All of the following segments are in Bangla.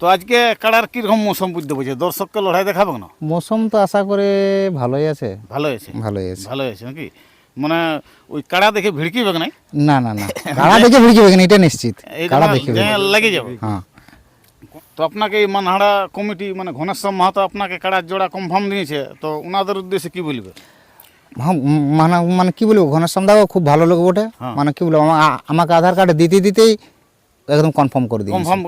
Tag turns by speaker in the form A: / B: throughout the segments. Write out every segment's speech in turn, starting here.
A: তো আজকে কাড়ার কীরকম মৌসুম বুঝতে পারছে? দর্শককে লড়াই দেখাবে না
B: মৌসুম তো আশা করে ভালোই আছে।
A: ভালো আছে?
B: ভালোই আছে।
A: ভালো আছে নাকি? মানে ওই কাড়া দেখে ভিড়কিবে নাই?
B: না না না। কাড়া দেখে ভিড়কি বেগেন এটা নিশ্চিত। কাড়া দেখে
A: লেগে যাবে।
B: হ্যাঁ।
A: তো আপনাকে এই মানহাড়া কমিটি মানে ঘনেশ্যাম মাহাতো আপনাকে কাড়ার জোড়া কনফার্ম দিয়েছে তো ওনাদের উদ্দেশ্যে কি বলবে?
B: হ্যাঁ, মানে মানে কি বলব? ঘনশ্যাম দাও খুব ভালো লোক বটে।
A: হ্যাঁ।
B: মানে কি বলব আমাকে আধার কার্ড দিতে দিতেই একদম কনফার্ম করে দিই
A: কনফার্ম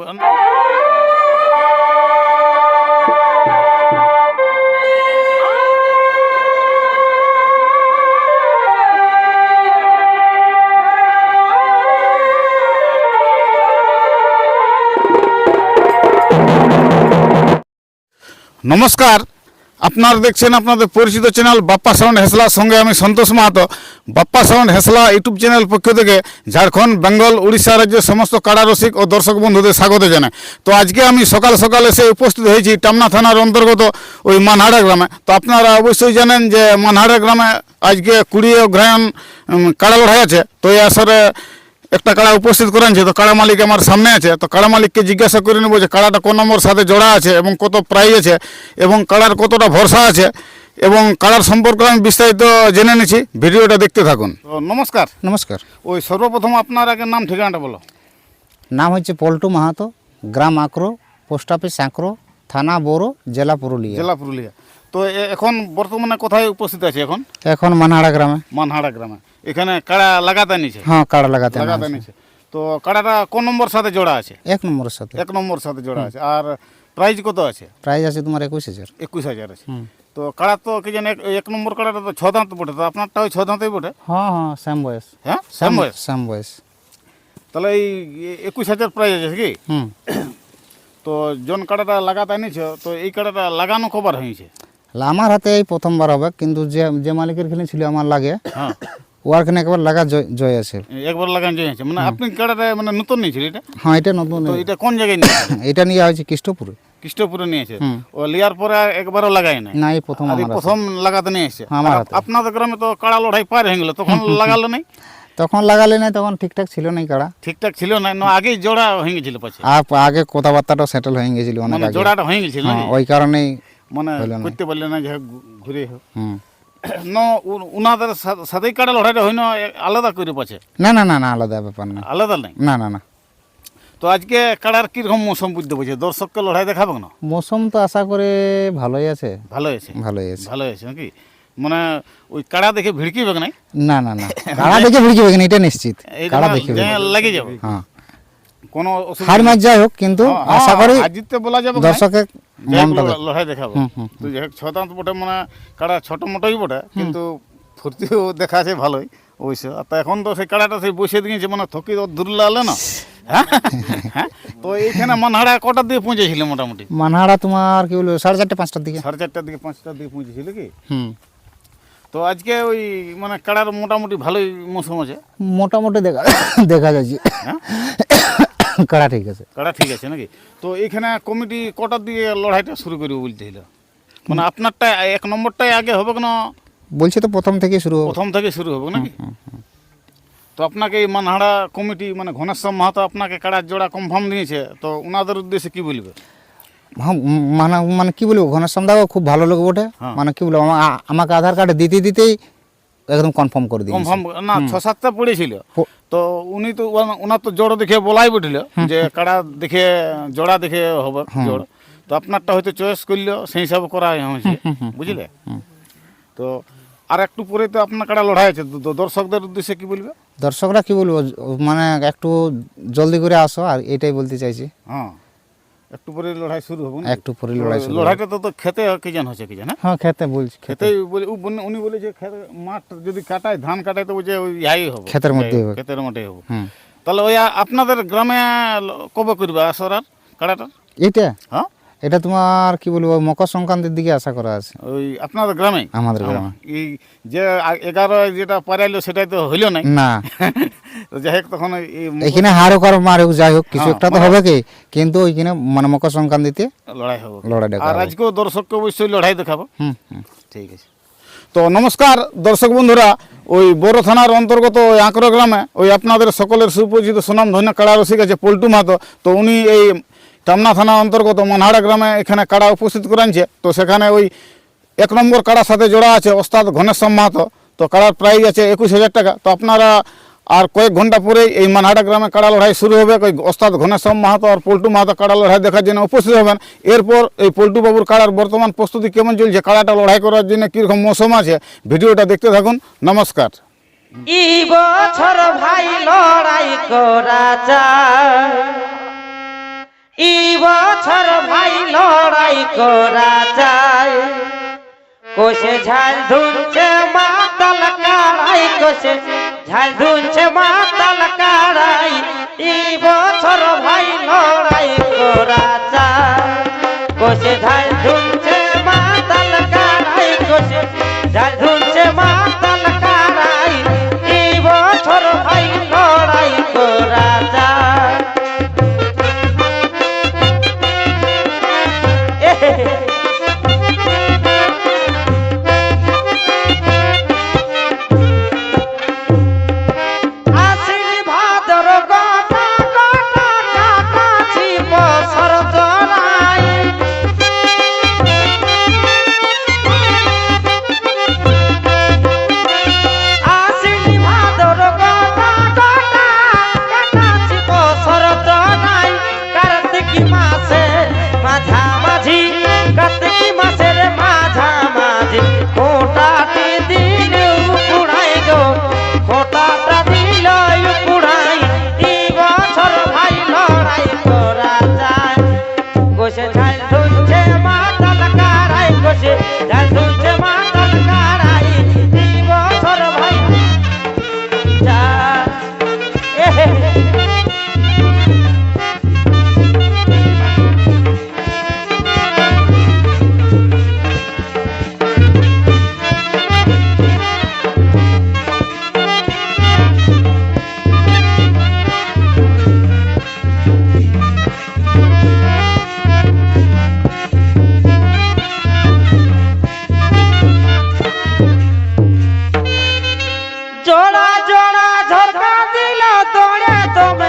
A: নমস্কার। আপনারা দেখছেন আপনাদের পরিচিত চ্যানেল বাপ্পা সাউন্ড হেসলার সঙ্গে আমি সন্তোষ মাহাতো। বাপ্পা সাউন্ড হেসলা ইউটিউব চ্যানেল পক্ষ থেকে ঝাড়খণ্ড, বেঙ্গল, উড়িষ্যা রাজ্যের সমস্ত কাড়া রসিক ও দর্শক বন্ধুদের স্বাগত জানাই। তো আজকে আমি সকাল সকাল এসে উপস্থিত হয়েছি টামনা থানার অন্তর্গত ওই মানহাড়া গ্রামে। তো আপনারা অবশ্যই জানেন যে মানহাড়া গ্রামে আজকে কুড়ি অগ্রায়ণ কাড়া লড়াই আছে। তো এই আসরে একটা কাড়া উপস্থিত করেছে তো কাড়া মালিক আমার সামনে আছে। তো কাড়া মালিককে জিজ্ঞাসা করে নেব যে কাড়াটা কোন নম্বর সাথে জোড়া আছে এবং কত প্রাইজ আছে এবং কাড়ার কতটা ভরসা আছে এবং কাড়ার সম্পর্কে আমি বিস্তারিত জেনে নিচ্ছি। ভিডিওটা দেখতে থাকুন। তো নমস্কার।
B: নমস্কার।
A: ওই সর্বপ্রথম আপনার আগে নাম ঠিকানাটা বলো।
B: নাম হচ্ছে পল্টু মাহাতো গ্রাম আঁকড়ো পোস্ট অফিস আঁকড়ো থানা বড়ো জেলা পুরুলিয়া।
A: জেলা পুরুলিয়া। তো এখন বর্তমানে কোথায় উপস্থিত আছে এখন?
B: এখন মানহাড়া গ্রামে।
A: মানহাড়া গ্রামে। এখানে কাড়া লাগাতে নিছে
B: হ্যাঁ কাড়া লাগাতে
A: লাগাতে নিছে তো কাড়াটা কোন নম্বর সাথে জোড়া আছে?
B: এক নম্বরের সাথে।
A: এক নম্বর সাথে জোড়া আছে। আর প্রাইজ কত আছে?
B: প্রাইস আছে তোমার একুশ হাজার।
A: একুশ হাজার আছে। তো কাড়া তো কি জানি এক- নম্বর কাড়াটা তো ছ দাঁত বটে। তো আপনারটা ওই ছ দাঁতেই বটে?
B: হ্যাঁ হ্যাঁ শ্যাম বয়স।
A: হ্যাঁ? শ্যাম বয়স?
B: শ্যাম বয়স।
A: তাহলে এই একুশ হাজার প্রাইজ আছে কি?
B: হুম।
A: তো জন কাড়াটা লাগাতে আনিছ তো এই কাড়াটা লাগানো কবার হয়েছে?
B: আমার হাতে এই প্রথমবার হবে কিন্তু যে যে মালিকের খেলে ছিল আমার লাগে
A: হ্যাঁ।
B: ওয়ার একবার লাগা জয় জয় আছে।
A: একবার লাগানো হয়েছে মানে আপনি কাড়াটা মানে নতুন নিয়েছিল এটা?
B: হ্যাঁ এটা নতুন
A: তো এটা কোন জায়গায় নিয়েছে
B: এটা নিয়ে হয়েছে কৃষ্ণপুরে।
A: কৃষ্ণপুরে নিয়েছে।
B: হুম।
A: ও লিয়ার পরে একবারও লাগাই
B: না এই প্রথম আমার
A: প্রথম লাগাতে নিয়ে এসছে
B: আমার
A: আপনাদের গ্রামে তো কাড়া লড়াই পার হয়ে গেল তখন লাগালো নাই?
B: তখন লাগালে না তখন ঠিকঠাক ছিল না কাড়া।
A: ঠিকঠাক ছিল না না আগেই জোড়া হয়ে গেছিল পাছে।
B: আগে কথাবার্তাটা সেটেল হয়ে গেছিল অনেক
A: মানে জোড়াটা হয়ে গেছিল
B: হ্যাঁ, ওই কারণেই
A: মানে করতে পারলে না যে ঘুরে ন উ- উনাদের সা- সাথেই কাটা লড়াইটা হয় না আলাদা করে পাচ্ছে?
B: না না না না আলাদা ব্যাপার না।
A: আলাদা নাই?
B: না না না।
A: তো আজকে কাড়ার কীরকম মৌসুম বুঝতে পারছে? দর্শককে লড়াই দেখাবে না?
B: মৌসুম তো আশা করে ভালোই আছে।
A: ভালো আছে?
B: ভালোই আছে।
A: ভালো আছে নাকি? মানে ওই কাড়া দেখে ভিড়কিবে নাই
B: না না না। কাড়া দেখে ভিড়কি বেগেন এটা নিশ্চিত। কাড়া
A: না
B: দেখে
A: লেগে যাবে।
B: হ্যাঁ।
A: কোনো
B: হার ম্যাচ যাই হোক কিন্তু
A: হ্যাঁ,
B: আশা
A: হ্যাঁ,
B: করি
A: হার জিততে বলা যাবে বলে
B: দেখ-
A: লড়াই দেখাবো। তো যাই হোক ছদান্ত বটে মানে কাড়া ছোট মোটোই বটে কিন্তু ফুর্তিও দেখা আছে ভালোই অবশ্য। তা এখন তো সেই কাড়াটা সেই বসে দিয়েছে মানে থকি দূর লাগলে না। হ্যাঁ? তো এইখানে মানহাড়া কটার দিকে পৌঁছেছিল মোটামুটি?
B: মানহাড়া তোমার কি বলব সাড়ে চারটে পাঁচটার দিকে।
A: সাড়ে চারটার দিকে পাঁচটার দিকে পৌঁছেছিল কি?
B: হুম।
A: তো আজকে ওই মানে কাড়ার মোটামুটি ভালোই মৌসুম আছে।
B: মোটামুটি দেখা দেখা যাচ্ছে। কাড়া ঠিক আছে।
A: কাড়া ঠিক আছে নাকি? তো এখানে কমিটি কটার দিকে লড়াইটা শুরু করবে বলতে হলো মানে আপনারটা এক নম্বরটাই আগে হবে না
B: বলছি তো প্রথম থেকে শুরু
A: প্রথম থেকে শুরু হবে নাকি? তো আপনাকে এই মানহাড়া কমিটি মানে ঘনেশ্যাম মাহাতো আপনাকে কাড়ার জোড়া কনফার্ম দিয়েছে তো ওনাদের উদ্দেশ্যে কি বলবে?
B: হ্যাঁ, মানে মানে কি বলব ঘনশ্যাম দাও খুব ভালো লোক বটে।
A: হ্যাঁ।
B: মানে কি বলব আমাকে আধার কার্ড দিতে দিতেই একদম কনফার্ম করে দিই
A: কনফার্ম না ছ সাতটা পড়েছিল। তো উনি তো ওনার তো জোড় দেখে বলাই বটিল যে কাড়া দেখে জোড়া দেখে হবে জোড়। তো আপনারটা হয়তো চয়েস করল সেই হিসাবে করা হয়েছে বুঝলে? তো আর একটু পরে তো আপনার কাড়া লড়াই আছে। দর্শকদের উদ্দেশ্যে কি বলবে?
B: দর্শকরা কি বলব? মানে একটু জলদি করে আসো আর এটাই বলতে চাইছি।
A: হ্যাঁ। একটু পরে লড়াই শুরু হবে।
B: একটু পরে লড়াই শুরু।
A: লড়াইটা তো খেতে কি জান হচ্ছে কি জান? হ্যাঁ?
B: খেতে বলছি খেতে।
A: বলে উনি বলে যে খেতে মাঠ যদি কাটায় ধান কাটায় তো যে ওই হবে।
B: ক্ষেতের মধ্যেই হবে।
A: হবে। তাহলে ওই আপনাদের গ্রামে কবে করবে আসরার কাড়াটা?
B: এটা
A: হ্যাঁ?
B: এটা তোমার কি বলব মকর সংক্রান্তির দিকে আশা করা আছে।
A: ওই আপনাদের গ্রামে?
B: আমাদের গ্রামে।
A: এই যে এগারো যেটা পারাইলো সেটাই তো হইল নাই?
B: না।
A: যাই হোক তখন
B: এখানে হার হোক আর মার হোক যাই হোক কিছু
A: হ্যাঁ,
B: একটা তো হবে কি? কিন্তু ওইখানে মানে মকর সংক্রান্তিতে
A: লড়াই হবে।
B: লড়াই
A: আর আজকেও দর্শককে অবশ্যই লড়াই দেখাবো।
B: হুম হুম।
A: ঠিক আছে। তো নমস্কার দর্শক বন্ধুরা ওই বড় থানার অন্তর্গত ওই আঁকড়ো গ্রামে ওই আপনাদের সকলের সুপরিচিত সুনাম ধন্য কাড়া রসিক আছে পল্টু মাহাতো। তো উনি এই টামনা থানা অন্তর্গত মনহাড়া গ্রামে এখানে কাড়া উপস্থিত করেছে। তো সেখানে ওই এক নম্বর কাড়ার সাথে জোড়া আছে, ওস্তাদ ঘনেশ্যাম মাহাতো। তো কাড়ার প্রাইজ আছে একুশ হাজার টাকা। তো আপনারা আর কয়েক ঘণ্টা পরেই এই মানহাটা গ্রামে কাড়া লড়াই শুরু হবে। ওই ওস্তাদ ঘনেশ্যাম মাহাতো আর পল্টু মাহাতো কাড়া লড়াই দেখার জন্য উপস্থিত হবেন। এরপর এই পল্টু বাবুর কাড়ার বর্তমান প্রস্তুতি কেমন চলছে, কাড়াটা লড়াই করার জন্য কীরকম মৌসুম আছে, ভিডিওটা দেখতে থাকুন। নমস্কার।
C: ই বছর ভাই লড়াই করা যায়। বছর ভাই লড়াই করা যায়। কোষে ঝাল ধুনছে মাতাল কারাই কোষে ঝাল ধুনছে মাতাল কারাই ই বছর ভাই লড়াই করা যায়। কোষে ঝাল ধুনছে জোড়া ঝরকা দিল তোড়ে তোমে